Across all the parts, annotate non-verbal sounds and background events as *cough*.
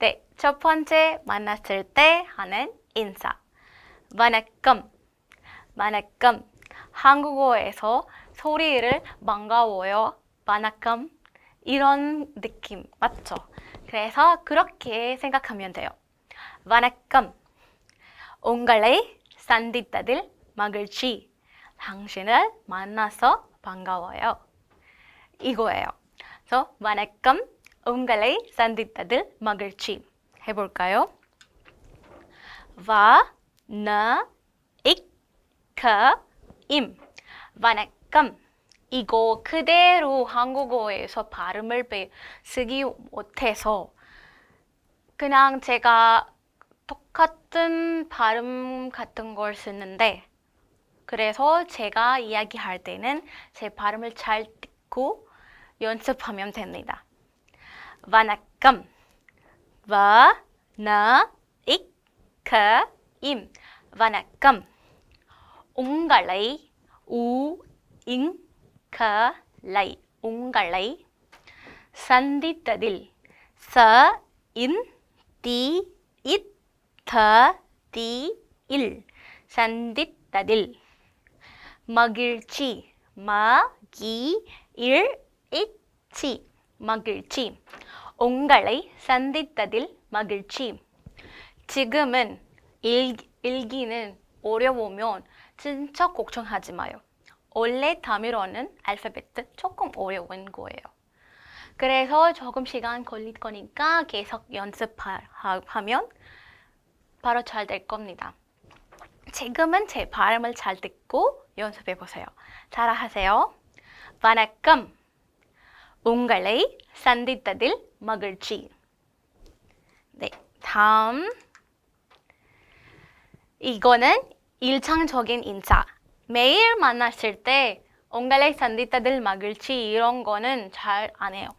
네, 첫 번째 만났을 때 하는 인사. 마나컴, 마나컴. 한국어에서 소리를 반가워요, 마나컴. 이런 느낌 맞죠? 그래서 그렇게 생각하면 돼요. 마나컴. 옹갈레이 산디따들 마글치. 당신을 만나서 반가워요. 이거예요. 그래서 마나컴 உங்களை சந்தித்ததில் மகிழ்ச்சி. 해볼까요? 와, 나, ik, ka, 임. வணக்கம். 이거 그대로 한국어에서 발음을 배, 쓰기 못해서 그냥 제가 똑같은 발음 같은 걸 쓰는데 그래서 제가 이야기할 때는 제 발음을 잘 듣고 연습하면 됩니다. வணக்கம். வ ந இக் க இம் வணக்கம். உங்களை உ இங் க லை உங்களை சந்தித்ததில் ச இன் தி இத் த தி இல் சந்தித்ததில் மகிழ்ச்சி ம கி இல் இச்சி மகிழ்ச்சி உங்களை சந்தித்ததில் மகிழ்ச்சி 지금은 일, 일기는 어려우면 진짜 걱정하지 마요. 원래 다미로는 알파벳 조금 어려운 거예요. 그래서 조금 시간 걸릴 거니까 계속 연습하면 바로 잘 될 겁니다. 지금은 제 발음을 잘 듣고 연습해 보세요. 잘하세요. வணக்கம் உங்களை சந்தித்ததில் மகிழ்ச்சி. 네, 다음 이거는 일상적인 인사. 매일 만났을 때 옹갈레 산디따들 마글치 이런 거는 잘 안 해요.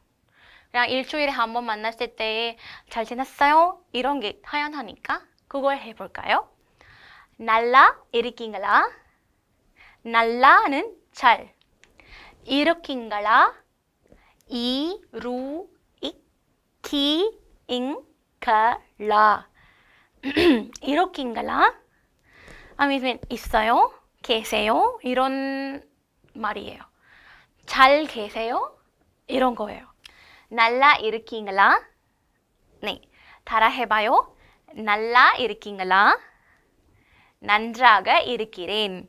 그냥 일주일에 한 번 만났을 때 잘 지냈어요? 이런 게 당연하니까 그걸 해볼까요? 날라 일으킨가라 날라는 잘 일으킨가라 이 루이키잉가라 일으킨가라 아니면 있어요? 계세요? 이런 말이에요. 잘 계세요? 이런 거예요. 날라 일으킨가라 네, 따라 해봐요. 날라 일으킨가라 난자가 일으키린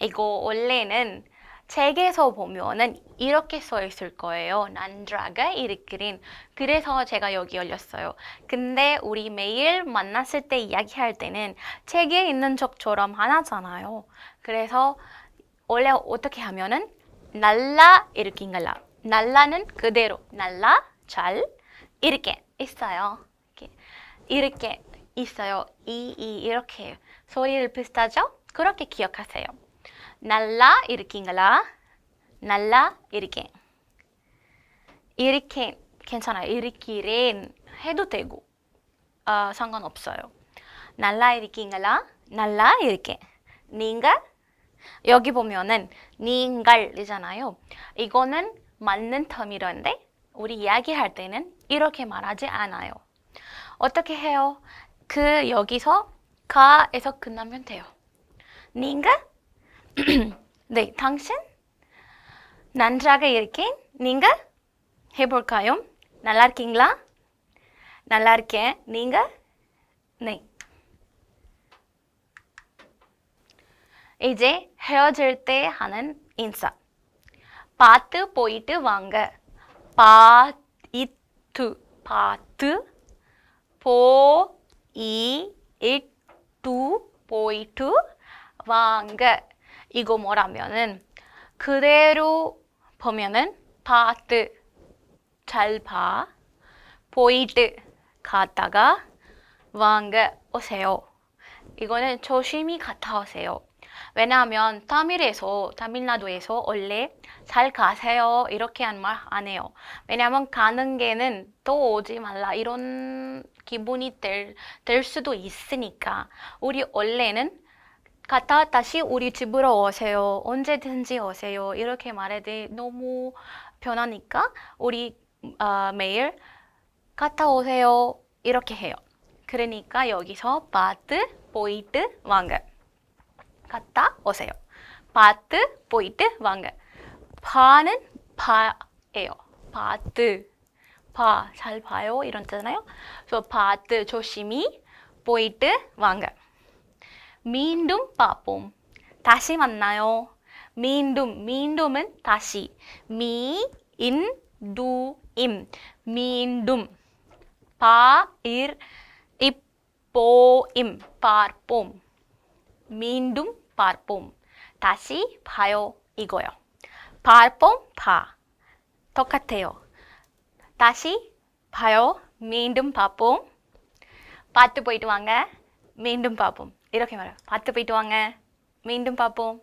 이거 원래는 책에서 보면은 이렇게 써 있을 거예요. 난자가 일으키린 그래서 제가 여기 올렸어요. 근데 우리 매일 만났을 때 이야기할 때는 책에 있는 적처럼 안 하잖아요. 그래서 원래 어떻게 하면은 날라 일으킨가라 날라는 그대로 날라 잘 이렇게 있어요. 이렇게, 이렇게 있어요. 이, 이 이렇게 소리를 비슷하죠? 그렇게 기억하세요. 날라 일으킨가라 날라 이렇게 이렇게 괜찮아요. 일으키린 해도 되고 어, 상관없어요. 날라 일으킨가라 날라 이렇게 닌가 여기 보면은 닌갈이잖아요. 이거는 맞는 텀이런데 우리 이야기할 때는 이렇게 말하지 않아요. 어떻게 해요? 그 여기서 가에서 끝나면 돼요. 닌가? *clears throat* 네, 당신? நன்றாக இருக்கேன் நீங்கள் ஹேபோர்காயும் நல்லா இருக்கீங்களா நல்லா இருக்கேன் நீங்கள் 네. 이제 헤어질 때 하는 인사. 파트 보이트 왕가. 파이트 파트. 보이트 보이트 வாங்க 이거 뭐라면은 그대로 보면은 파트 잘 봐. 보이트 갔다가 왕가 오세요. 이거는 조심히 갔다 오세요. 왜냐하면 타밀에서 타밀나두에서 원래 잘 가세요 이렇게 한 말 안 해요. 왜냐하면 가는 게는 또 오지 말라 이런 기분이 될, 될 수도 있으니까 우리 원래는 갔다 다시 우리 집으로 오세요. 언제든지 오세요. 이렇게 말해도 너무 편하니까 우리 어, 매일 갔다 오세요. 이렇게 해요. 그러니까 여기서 바트, 보이트, 왕가 갔다 오세요. 바트, 보이트, 왕가 파는 파예요. 바트, 봐, 잘 봐요 이런잖아요. 그래서 바트 조심히, 보이트, 왕가 மீண்டும் பார்ப்போம். 다시 만나요. மீண்டும் மீண்டும்은 다시. மீ இன் டு இம் மீண்டும். பா இர் இப்போ இம் பார்ப்போம். மீண்டும் பார்ப்போம். 다시 봐요. 이거요. பார்ப்போம் 봐. 똑같아요. 다시 봐요. மீண்டும் பார்ப்போம். பார்த்து போயிட்டு வாங்க. மீண்டும் பார்ப்போம். இறக்கி மரம். பார்த்து போயிட்டு வாங்க. மீண்டும் பார்ப்போம்.